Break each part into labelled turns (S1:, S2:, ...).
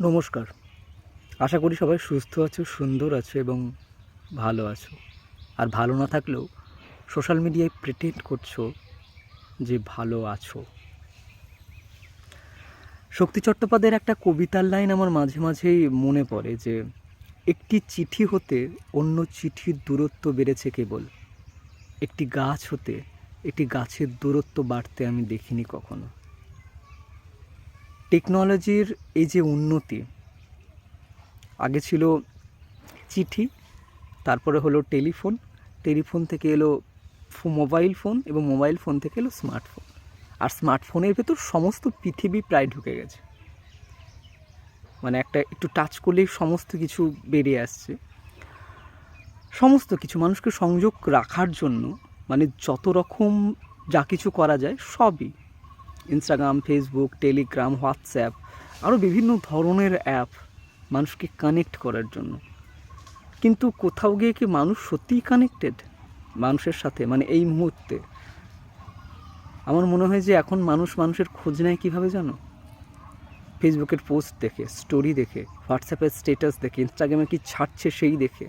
S1: নমস্কার। আশা করি সবাই সুস্থ আছো, সুন্দর আছো এবং ভালো আছো। আর ভালো না থাকলেও সোশ্যাল মিডিয়ায় প্রিটেন্ড করছ যে ভালো আছো। শক্তি চট্টোপাধ্যায়ের একটা কবিতার লাইন আমার মাঝে মাঝেই মনে পড়ে যে, একটি চিঠি হতে অন্য চিঠির দূরত্ব বেড়েছে কেবল। একটি গাছ হতে একটি গাছের দূরত্ব বাড়তে আমি দেখিনি কখনো। টেকনোলজির এই যে উন্নতি, আগে ছিল চিঠি, তারপরে হলো টেলিফোন টেলিফোন থেকে এলো মোবাইল ফোন এবং মোবাইল ফোন থেকে এলো স্মার্টফোন। আর স্মার্টফোনের ভেতর সমস্ত পৃথিবী প্রায় ঢুকে গেছে। মানে একটা একটু টাচ করলেই সমস্ত কিছু বেরিয়ে আসছে। সমস্ত কিছু মানুষকে সংযোগ রাখার জন্য মানে যত রকম যা কিছু করা যায় সবই ইনস্টাগ্রাম ফেসবুক টেলিগ্রাম হোয়াটসঅ্যাপ আরও বিভিন্ন ধরনের অ্যাপ মানুষকে কানেক্ট করার জন্য। কিন্তু কোথাও গিয়ে কি মানুষ সত্যিই কানেক্টেড মানুষের সাথে মানে এই মুহূর্তে। আমার মনে হয় যে এখন মানুষ মানুষের খোঁজ নেয় কীভাবে জানো? ফেসবুকের পোস্ট দেখে স্টোরি দেখে হোয়াটসঅ্যাপের স্টেটাস দেখে ইনস্টাগ্রামে কি ছাড়ছে সেই দেখে।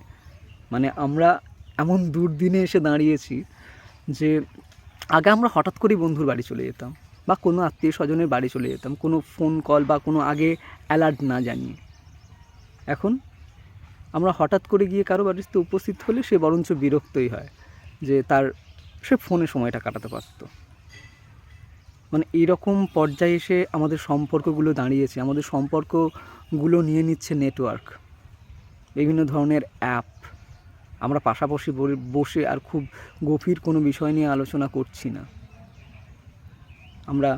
S1: মানে আমরা এমন দুর্দিনে এসে দাঁড়িয়েছি যে আগে আমরা হঠাৎ করেই বন্ধুর বাড়ি চলে যেতাম। বা কোনো আত্মীয় স্বজনের বাড়ি চলে যেতাম। কোনো ফোন কল বা কোনো আগে অ্যালার্ট না জানিয়ে। এখন আমরা হঠাৎ করে গিয়ে কারও বাড়িতে উপস্থিত হলে সে বরঞ্চ বিরক্তই হয় যে তার সে ফোনে সময়টা কাটাতে পারতো। মানে এইরকম পর্যায়ে এসে আমাদের সম্পর্কগুলো দাঁড়িয়েছে। আমাদের সম্পর্কগুলো নিয়ে নিচ্ছে নেটওয়ার্ক বিভিন্ন ধরনের অ্যাপ আমরা পাশাপাশি বসে আর খুব গভীর কোনো বিষয় নিয়ে আলোচনা করছি না। আমরা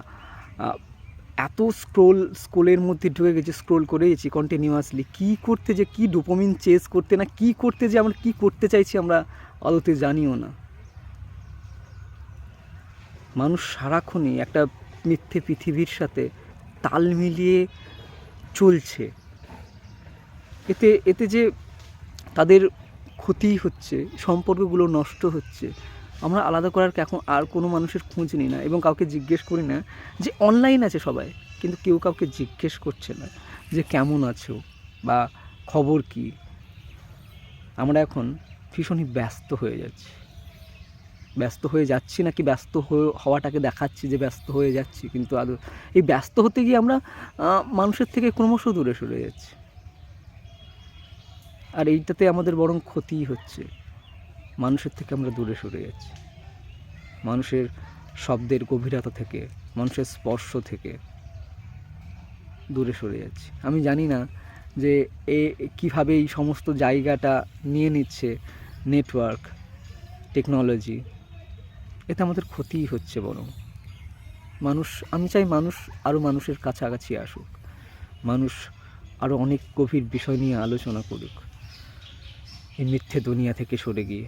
S1: এত স্ক্রোল, স্ক্রোলের মধ্যে ঢুকে গেছি, স্ক্রোল করে গেছি কন্টিনিউয়াসলি কী করতে যে, কী ডোপামিন চেস করতে না, কী করতে যে, আমরা কী করতে চাইছি আমরা আদতে জানিও না। মানুষ সারাক্ষণই একটা মিথ্যে পৃথিবীর সাথে তাল মিলিয়ে চলছে। এতে এতে যে তাদের ক্ষতি হচ্ছে, সম্পর্কগুলো নষ্ট হচ্ছে আমরা আলাদা করার এখন আর কোনো মানুষের খোঁজ নিই না এবং কাউকে জিজ্ঞেস করি না যে অনলাইন আছে সবাই, কিন্তু কেউ কাউকে জিজ্ঞেস করছে না যে কেমন আছো বা খবর কি। আমরা এখন ভীষণই ব্যস্ত হয়ে যাচ্ছি। ব্যস্ত হয়ে যাচ্ছি নাকি ব্যস্ত হওয়াটাকে দেখাচ্ছি যে ব্যস্ত হয়ে যাচ্ছি, কিন্তু আদৌ এই ব্যস্ত হতে গিয়ে আমরা মানুষের থেকে ক্রমশ দূরে সরে যাচ্ছি। আর এইটাতে আমাদের বরং ক্ষতিই হচ্ছে। মানুষের থেকে আমরা দূরে সরে যাচ্ছি। মানুষের শব্দের গভীরতা থেকে, মানুষের স্পর্শ থেকে দূরে সরে যাচ্ছি। আমি জানি না যে এ কীভাবে এই সমস্ত জায়গাটা নিয়ে নিচ্ছে নেটওয়ার্ক, টেকনোলজি। এতে আমাদের ক্ষতিই হচ্ছে বরং। মানুষ, আমি চাই মানুষ আরও মানুষের কাছাকাছি আসুক। মানুষ আরও অনেক গভীর বিষয় নিয়ে আলোচনা করুক। এই মিথ্যে দুনিয়া থেকে সরে গিয়ে।